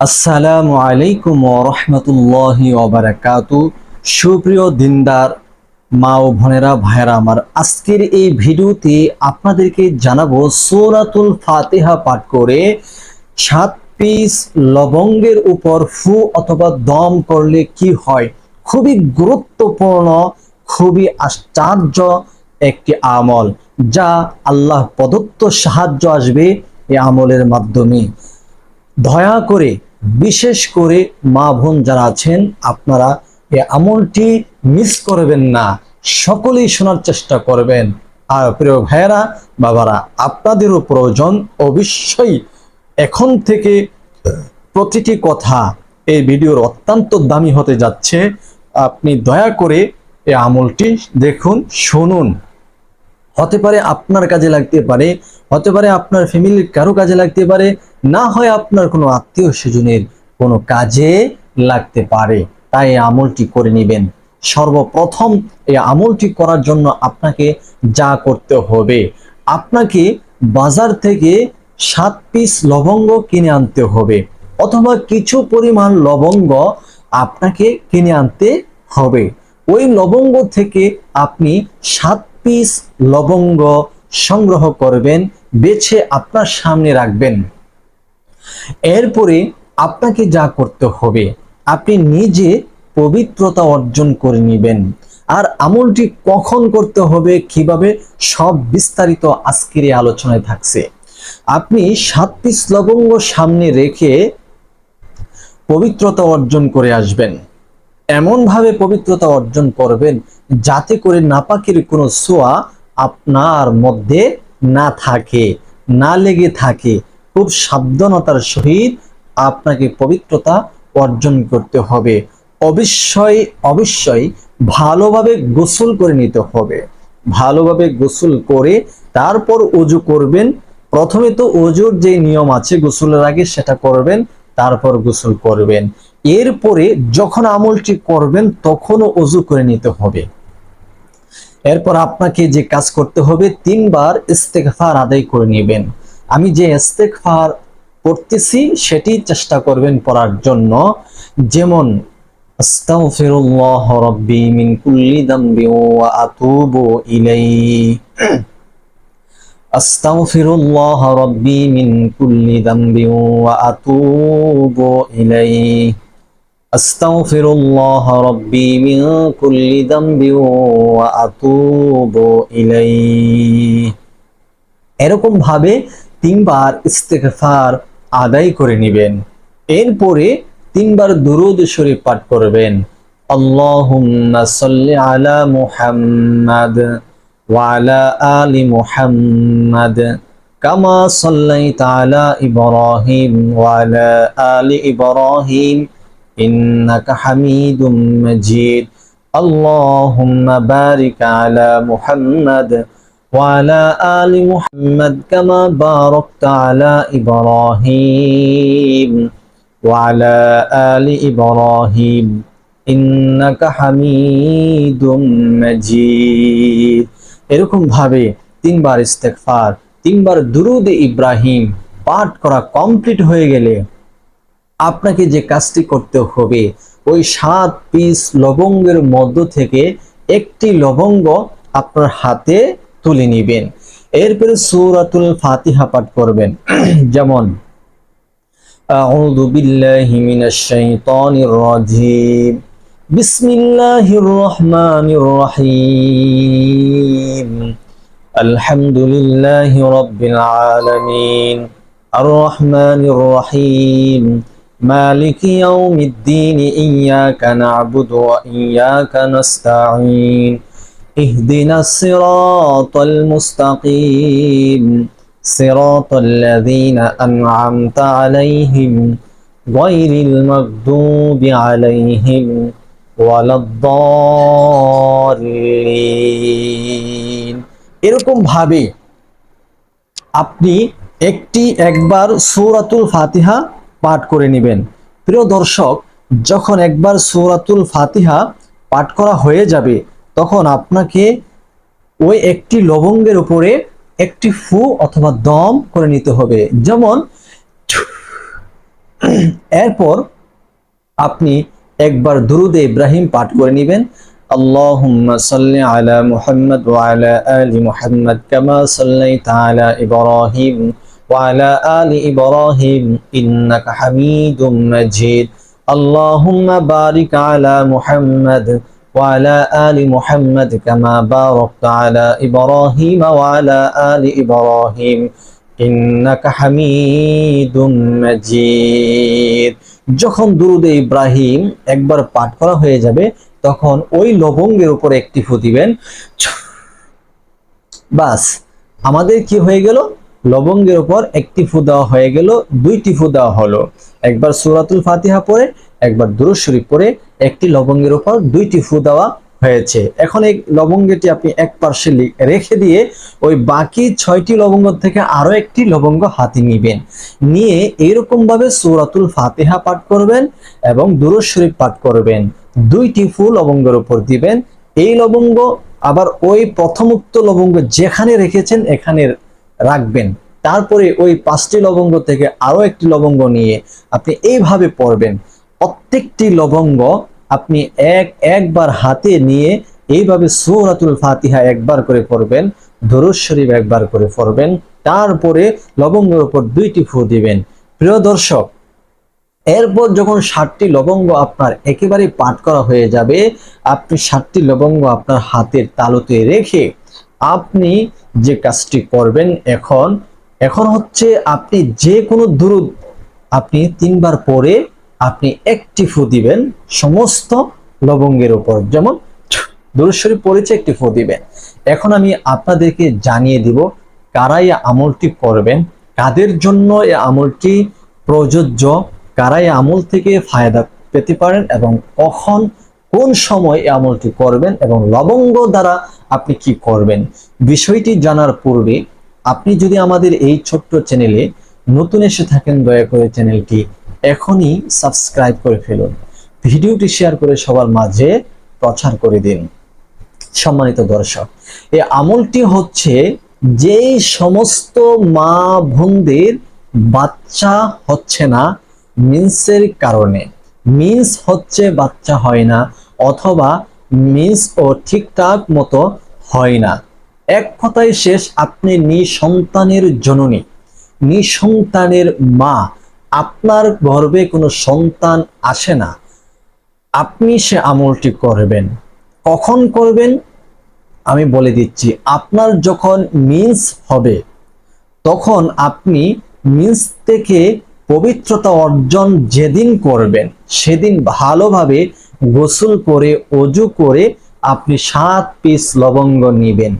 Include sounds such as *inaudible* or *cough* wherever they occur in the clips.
আসসালামু আলাইকুম রহমতুল্লাহ ওবারাকাতু সুপ্রিয় দিনদার, মা ও বোনেরা, ভাইয়েরা, আমার আজকের এই ভিডিওতে আপনাদেরকে জানাব সূরাতুল ফাতিহা পাঠ করে সাত পিস লবঙ্গের উপর ফু অথবা দম করলে কি হয়? খুবই গুরুত্বপূর্ণ, খুবই আশ্চর্য একটি আমল, যা আল্লাহ প্রদত্ত সাহায্য আসবে এই আমলের মাধ্যমে। দয়া করে বিশেষ করে মা বোন যারা আছেন, আপনারা এই আমলটি মিস করবেন না। সকলেই শোনার চেষ্টা করবেন। আর প্রিয় ভাইয়েরা, বাবারা, আপনাদেরও প্রয়োজন অবশ্যই এখন থেকে প্রতিটি কথা এই ভিডিওর অত্যন্ত দামি হতে যাচ্ছে। আপনি দয়া করে এই আমলটি দেখুন, শুনুন। হতে পারে আপনার কাজে লাগতে পারে, হতে পারে আপনার ফ্যামিলির কারও কাজে লাগতে পারে, না হয় আপনার কোনো আত্মীয় স্বজনের কোনো কাজে লাগতে পারে। তাই আমলটি করে নেবেন। সর্বপ্রথম এই আমলটি করার জন্য আপনাকে যা করতে হবে, আপনাকে বাজার থেকে সাত পিস লবঙ্গ কিনে আনতে হবে, অথবা কিছু পরিমাণ লবঙ্গ আপনাকে কিনে আনতে হবে। ওই লবঙ্গ থেকে আপনি সাত পিস লবঙ্গ সংগ্রহ করবেন, বেছে আপনার সামনে রাখবেন। এরপরে আপনাকে যা করতে হবে, আপনি নিজে পবিত্রতা অর্জন করে নেবেন। আর আমলটি কখন করতে হবে, কীভাবে, সব বিস্তারিত আজকের আলোচনায় থাকছে। আপনি সাত পিস লবঙ্গ সামনে রেখে পবিত্রতা অর্জন করে আসবেন। এমনভাবে পবিত্রতা অর্জন করবেন যাতে করে নাপাকের কোনো সোয়া আপনার মধ্যে না থাকে, না লেগে থাকে। খুব সাবধানতার সহিত আপনাকে পবিত্রতা অর্জন করতে হবে। অবশ্যই অবশ্যই ভালোভাবে গোসল করে নিতে হবে। ভালোভাবে গোসল করে তারপর অজু করবেন। প্রথমে তো অজুর যে নিয়ম আছে, গোসলের আগে সেটা করবেন, তারপর গোসল করবেন। এরপরে যখন আমলটি করবেন, তখনও অজু করে নিতে হবে। এরপর আপনাকে যে কাজ করতে হবে, তিনবার ইস্তেকফার আদায় করে নেবেন। আমি যে ইস্তেকফার পড়তেছি, সেটি চেষ্টা করবেন পড়ার জন্য। যেমন, আস্তাগফিরুল্লাহ রাব্বি মিন কুল্লি দামবি ওয়া আতুবু ইলাইহি। আস্তাগফিরুল্লাহ রাব্বি মিন কুল্লি দামবি ওয়া আতুবু ইলাইহি। আস্তাগফিরুল্লাহ রাব্বি মিন কুল্লি দামবি ওয়া আতুবু ইলাইহি। এরকম ভাবে তিনবার ইস্তেগফার আদায় করে নেবেন। এরপরে তিনবার দুরূদ শরীফ পাঠ করবেন। আল্লাহুম্মা সাল্লি আলা মুহাম্মাদ ওয়া আলা আলি মুহাম্মাদ কামা সাল্লাইতা আলা ইব্রাহিম ওয়া আলা আলি ইব্রাহিম ইন্নাকা হামিদুম মাজিদ اللهم بارك على محمد وعلى آل محمد كما باركت على إبراهيم وعلى آل إبراهيم إنك حميد مجيد এরকম ভাবে তিনবার ইস্তেগফার তিনবার দুরুদ ইব্রাহিম পাঠ করা কমপ্লিট হয়ে গেলে আপনাকে যে কাজটি করতে হবে, ওই সাত পিস লবঙ্গের মধ্য থেকে একটি লবঙ্গ আপনার হাতে তুলে নিবেন। এরপরে সূরাতুল ফাতিহা পাঠ করবেন। *clears throat* যেমন আর রহমানির রহিম। مالك يوم الدين إياك نعبد وإياك نستعين اهدنا الصراط المستقيم صراط الذين أنعمت عليهم غير المغضوب عليهم ولا الضالين এরকম ভাবে আপনি একটি একবার সূরাতুল ফাতিহা পাঠ করে নেবেন প্রিয় দর্শক যখন একবার সূরাতুল ফাতিহা পাঠ করা হয়ে যাবে তখন আপনাকে ওই একটি লবঙ্গের উপরে একটি ফু অথবা দম করে নিতে হবে যেমন এরপর আপনি একবার দুরুদে ইব্রাহিম পাঠ করে নেবেন اللهم صل على محمد وعلى آل محمد كما صليت على إبراهيم وعلى آل إبراهيم إنك حميد مجيد اللهم بارك على محمد وعلى آل محمد كما باركت على إبراهيم وعلى آل إبراهيم إنك حميد مجيد যখন দুরুদে ইব্রাহিম একবার পাঠ করা হয়ে যাবে তখন ওই লবঙ্গের উপর একটি ফু দিবেন বাস আমাদের কি হয়ে গেল লবঙ্গের উপর একটি ফু দেওয়া হয়ে গেল, দুইটি ফু দেওয়া হলো। একবার সুরাতুল ফাতিহা পরে একবার দুরুদ শরীফ পরে একটি লবঙ্গের উপর দুইটি ফু দেওয়া হয়েছে। এখন এই লবঙ্গটি আপনি এক পার্শ্বে রেখে দিয়ে ওই বাকি ছয়টি লবঙ্গ থেকে আরও একটি লবঙ্গ হাতে নিবেন। নিয়ে এরকম ভাবে সূরাতুল ফাতিহা পাঠ করবেন এবং দুরূদ শরীফ পাঠ করবেন। দুইটি ফুল লবঙ্গের উপর দিবেন। এই লবঙ্গ আবার ওই প্রথমোক্ত লবঙ্গ যেখানে রেখেছেন এখানে রাখবেন। তারপরে ওই পাঁচটি লবঙ্গ থেকে আরও একটি লবঙ্গ নিয়ে আপনি এইভাবে পড়বেন। প্রত্যেকটি লবঙ্গ আপনি এক একবার হাতে নিয়ে এইভাবে সূরাতুল ফাতিহা একবার করে পড়বেন, দরুদ শরীফ একবার করে পড়বেন, তারপরে লবঙ্গের উপর দুইটি ফু দিবেন। প্রিয় দর্শক, এরপর যখন ষাটটি লবঙ্গ আপনার একেবারে পাঠ করা হয়ে যাবে, আপনি ষাটটি লবঙ্গ আপনার হাতের তালুতে রেখে আপনি যে কাজটি করবেন এখন এখন হচ্ছে আপনি যে কোনো দুরুদ আপনি তিনবার পরে আপনি একটি ফু দিবেন সমস্ত লবঙ্গের উপর। যেমন, দুরুদ শরীফ পড়েছে, একটি ফু দিবেন। এখন আমি আপনাদেরকে জানিয়ে দিব কারা এই আমলটি করবেন, কাদের জন্য এই আমলটি প্রযোজ্য, কারা এই আমল থেকে ফায়দা পেতে পারেন এবং কখন কোন সময় এই আমলটি করবেন এবং লবঙ্গ দ্বারা আপনি কি করবেন? বিষয়টি জানার পূর্বে আপনি যদি আমাদের এই ছোট্ট চ্যানেলে নতুন এসে থাকেন, দয়া করে চ্যানেলটি এখনই সাবস্ক্রাইব করে ফেলুন। ভিডিওটি শেয়ার করে সবার মাঝে প্রচার করে দিন। সম্মানিত দর্শক, এই আমলটি হচ্ছে যেই সমস্ত মা বোনদের বাচ্চা হচ্ছে না মিন্সের কারণে। মিন্স হচ্ছে বাচ্চা হয় না অথবা মিস ও ঠিকঠাক মতো হয় না। এক কথায় শেষ, আপনি নিঃসন্তানের জননী। নিঃসন্তানের মা, আপনার গর্ভে কোনো সন্তান আসে না। আপনি সে আমলটি করবেন। কখন করবেন? আমি বলে দিচ্ছি, আপনার যখন মিন্স হবে, তখন আপনি মিন্স থেকে পবিত্রতা অর্জন যেদিন করবেন, সেদিন ভালোভাবে গোসল করে, অজু করে আপনি সাত পিস লবঙ্গ নেবেন।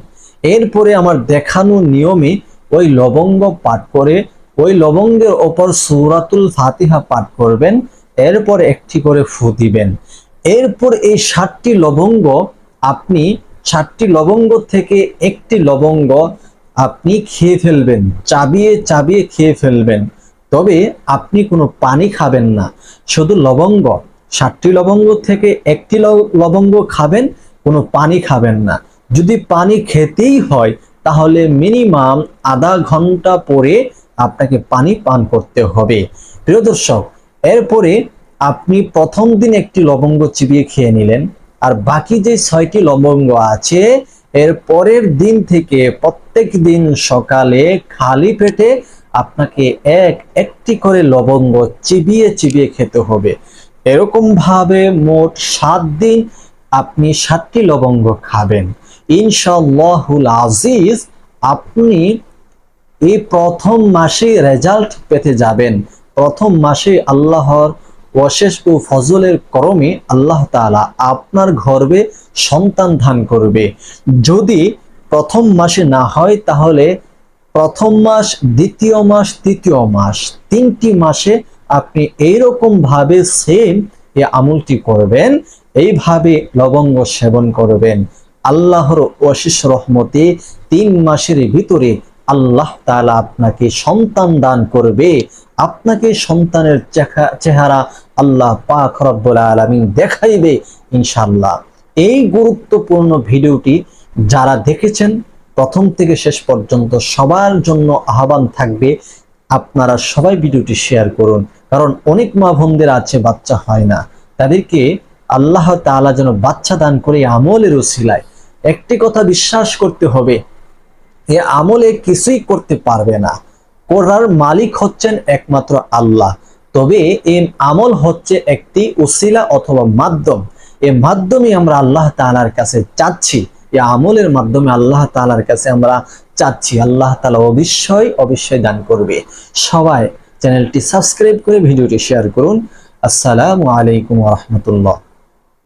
এরপরে আমার দেখানো নিয়মে ওই লবঙ্গ পাঠ করে, ওই লবঙ্গের ওপর সূরাতুল ফাতিহা পাঠ করবেন, এরপর একটি করে ফু দিবেন। এরপর এই ষাটটি লবঙ্গ আপনি ষাটটি লবঙ্গ থেকে একটি লবঙ্গ আপনি খেয়ে ফেলবেন, চাবিয়ে চাবিয়ে খেয়ে ফেলবেন। তবে আপনি কোনো পানি খাবেন না, শুধু লবঙ্গ। ষাটটি লবঙ্গ থেকে একটি লবঙ্গ খাবেন, কোনো পানি খাবেন না। যদি পানি খেতেই হয়, তাহলে মিনিমাম আধা ঘণ্টা পরে আপনাকে পানি পান করতে হবে। প্রিয় দর্শক, এরপরে আপনি প্রথম দিন একটি লবঙ্গ চিবিয়ে খেয়ে নিলেন, আর বাকি যে ছয়টি লবঙ্গ আছে, এর পরের দিন থেকে প্রত্যেক দিন সকালে খালি পেটে আপনাকে এক একটি করে লবঙ্গ চিবিয়ে চিবিয়ে খেতে হবে। এরকম ভাবে মোট সাত দিন আপনি সাতটি লবঙ্গ খাবেন। ইনশাল্লাহুল আজিজ আপনি এই প্রথম মাসে রেজাল্ট পেতে যাবেন। প্রথম মাসে আল্লাহর অশেষ ও ফজলের করমে আল্লাহ তাআলা আপনার গর্ভে সন্তান দান করবে। যদি প্রথম মাসে না হয়, তাহলে প্রথম মাস, দ্বিতীয় মাস, তৃতীয় মাস, তিনটি মাসে আপনি এইরকম ভাবে সেম এই আমলটি করবেন, এইভাবে লবঙ্গ সেবন করবেন। আল্লাহর অশেষ রহমতে তিন মাসের ভিতরে আল্লাহ তাআলা আপনাকে সন্তান দান করবে। আপনাকে সন্তানের চেহারা আল্লাহ পাক রব্বুল আলামিন দেখাইবে ইনশাআল্লাহ। এই গুরুত্বপূর্ণ ভিডিওটি যারা দেখেছেন, প্রথম থেকে শেষ পর্যন্ত সবার জন্য আহ্বান থাকবে, আপনারা সবাই ভিডিওটি শেয়ার করুন। কারণ অনেক মা বোনদের আছে, বাচ্চা হয় না। তাদেরকে আল্লাহ তাআলা যেন বাচ্চা দান করে আমলের উসিলায় একটি কথা বিশ্বাস করতে হবে, এ আমলে কিছুই করতে পারবে না। করার মালিক হচ্ছেন একমাত্র আল্লাহ। তবে এ আমল হচ্ছে একটি উসিলা অথবা মাধ্যম। এই মাধ্যমে আমরা আল্লাহ তালার কাছে চাচ্ছি, এ আমলের মাধ্যমে আল্লাহ তাআলার কাছে আমরা চাচ্ছি। আল্লাহ তাআলা অবশ্যই অবশ্যই দান করবে। সবাই চ্যানেলটি সাবস্ক্রাইব করে ভিডিওটি শেয়ার করুন। আসসালামু আলাইকুম রহমতুল্লাহ।